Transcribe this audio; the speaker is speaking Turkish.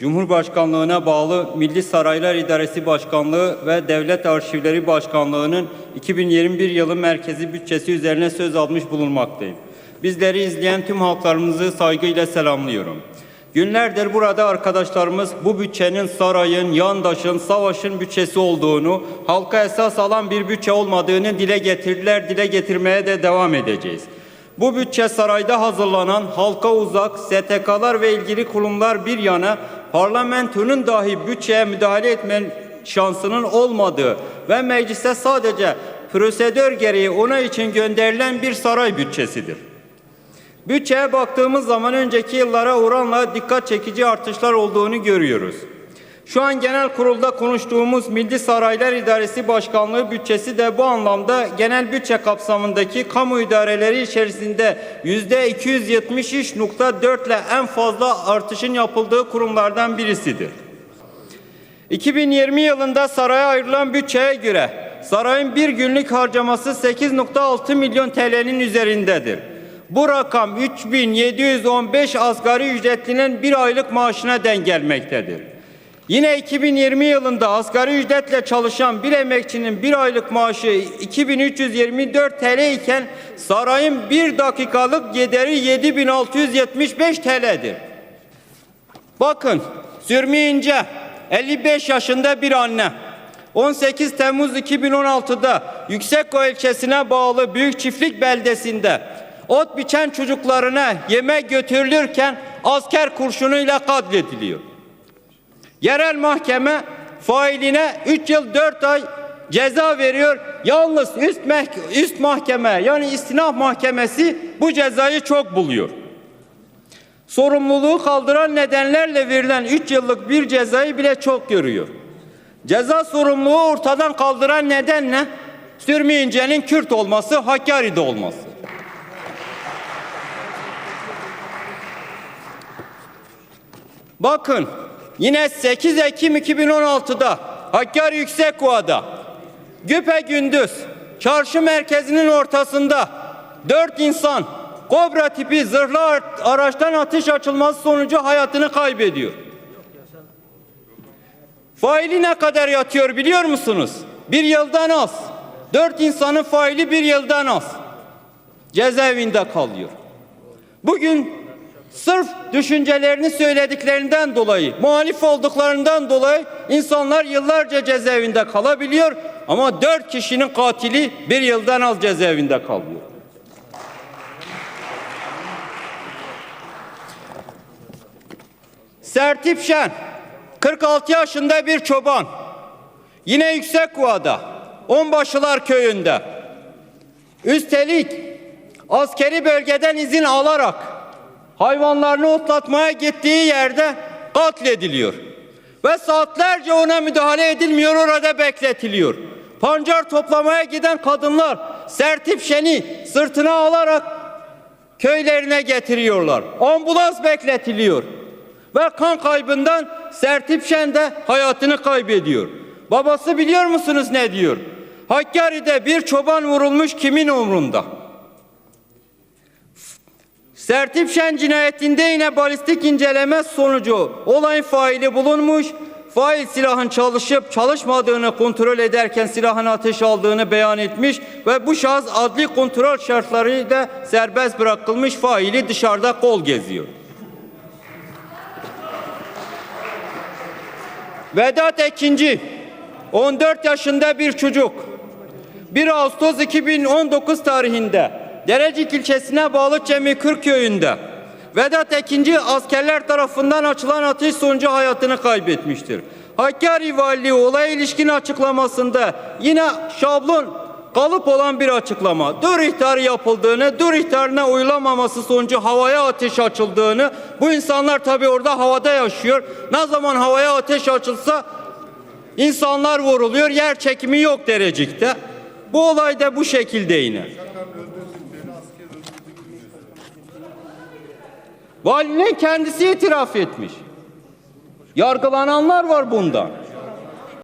Cumhurbaşkanlığına bağlı Milli Saraylar İdaresi Başkanlığı ve Devlet Arşivleri Başkanlığı'nın 2021 yılı merkezi bütçesi üzerine söz almış bulunmaktayım. Bizleri izleyen tüm halklarımızı saygıyla selamlıyorum. Günlerdir burada arkadaşlarımız bu bütçenin sarayın, yandaşın, savaşın bütçesi olduğunu, halka esas alan bir bütçe olmadığını dile getirdiler, dile getirmeye de devam edeceğiz. Bu bütçe sarayda hazırlanan halka uzak STK'lar ve ilgili kurumlar bir yana parlamentonun dahi bütçeye müdahale etme şansının olmadığı ve meclise sadece prosedür gereği ona için gönderilen bir saray bütçesidir. Bütçeye baktığımız zaman önceki yıllara oranla dikkat çekici artışlar olduğunu görüyoruz. Şu an genel kurulda konuştuğumuz Milli Saraylar İdaresi Başkanlığı bütçesi de bu anlamda genel bütçe kapsamındaki kamu idareleri içerisinde yüzde 273.4 ile en fazla artışın yapıldığı kurumlardan birisidir. 2020 yılında saraya ayrılan bütçeye göre sarayın bir günlük harcaması 8.6 milyon TL'nin üzerindedir. Bu rakam 3715 asgari ücretlinin bir aylık maaşına denk gelmektedir. Yine 2020 yılında asgari ücretle çalışan bir emekçinin bir aylık maaşı 2324 TL iken sarayın bir dakikalık gederi 7675 TL'dir. Bakın Sürmi İnce 55 yaşında bir anne. 18 Temmuz 2016'da Yüksekkoy ilçesine bağlı Büyük Çiftlik beldesinde ot biçen çocuklarına yemek götürülürken asker kurşunuyla katlediliyor. Yerel mahkeme failine 3 yıl 4 ay ceza veriyor. Yalnız üst, meh- üst mahkeme yani istinaf mahkemesi bu cezayı çok buluyor. Sorumluluğu kaldıran nedenlerle verilen 3 yıllık bir cezayı bile çok görüyor. Ceza sorumluluğu ortadan kaldıran neden ne? Sürmü İnce'nin Kürt olması, Hakkari'de olması. Bakın yine 8 Ekim 2016'da Hakkari Yüksekova'da Güpe gündüz çarşı merkezinin ortasında dört insan kobra tipi zırhlı ar- araçtan ateş açılması sonucu hayatını kaybediyor. Faili ne kadar yatıyor biliyor musunuz? Bir yıldan az. Dört insanın faili bir yıldan az. Cezaevinde kalıyor. Bugün sırf düşüncelerini söylediklerinden dolayı, muhalif olduklarından dolayı insanlar yıllarca cezaevinde kalabiliyor ama dört kişinin katili bir yıldan az cezaevinde kalıyor. Sertip Şen 46 yaşında bir çoban. Yine Yüksekkova'da Onbaşılar köyünde. Üstelik askeri bölgeden izin alarak hayvanlarını otlatmaya gittiği yerde katlediliyor. Ve saatlerce ona müdahale edilmiyor orada bekletiliyor. Pancar toplamaya giden kadınlar Sertip Şen'i sırtına alarak köylerine getiriyorlar. Ambulans bekletiliyor. Ve kan kaybından Sertip Şen de hayatını kaybediyor. Babası biliyor musunuz ne diyor? Hakkari'de bir çoban vurulmuş kimin umrunda? Sertip Şen cinayetinde yine balistik inceleme sonucu olayın faili bulunmuş. Fail silahın çalışıp çalışmadığını kontrol ederken silahın ateş aldığını beyan etmiş ve bu şahıs adli kontrol şartlarıyla serbest bırakılmış faili dışarıda kol geziyor. Vedat Ekinci 14 yaşında bir çocuk 1 Ağustos 2019 tarihinde Derecik ilçesine bağlı Cemikır köyünde Vedat Ekinci askerler tarafından açılan ateş sonucu hayatını kaybetmiştir. Hakkari Valiliği olaya ilişkin açıklamasında yine şablon kalıp olan bir açıklama. Dur ihtarı yapıldığını, dur ihtarına uyulamaması sonucu havaya ateş açıldığını, bu insanlar tabii orada havada yaşıyor. Ne zaman havaya ateş açılsa insanlar vuruluyor, yer çekimi yok derecikte. Bu olay da bu şekilde yine. Valinin kendisi itiraf etmiş. Yargılananlar var bundan.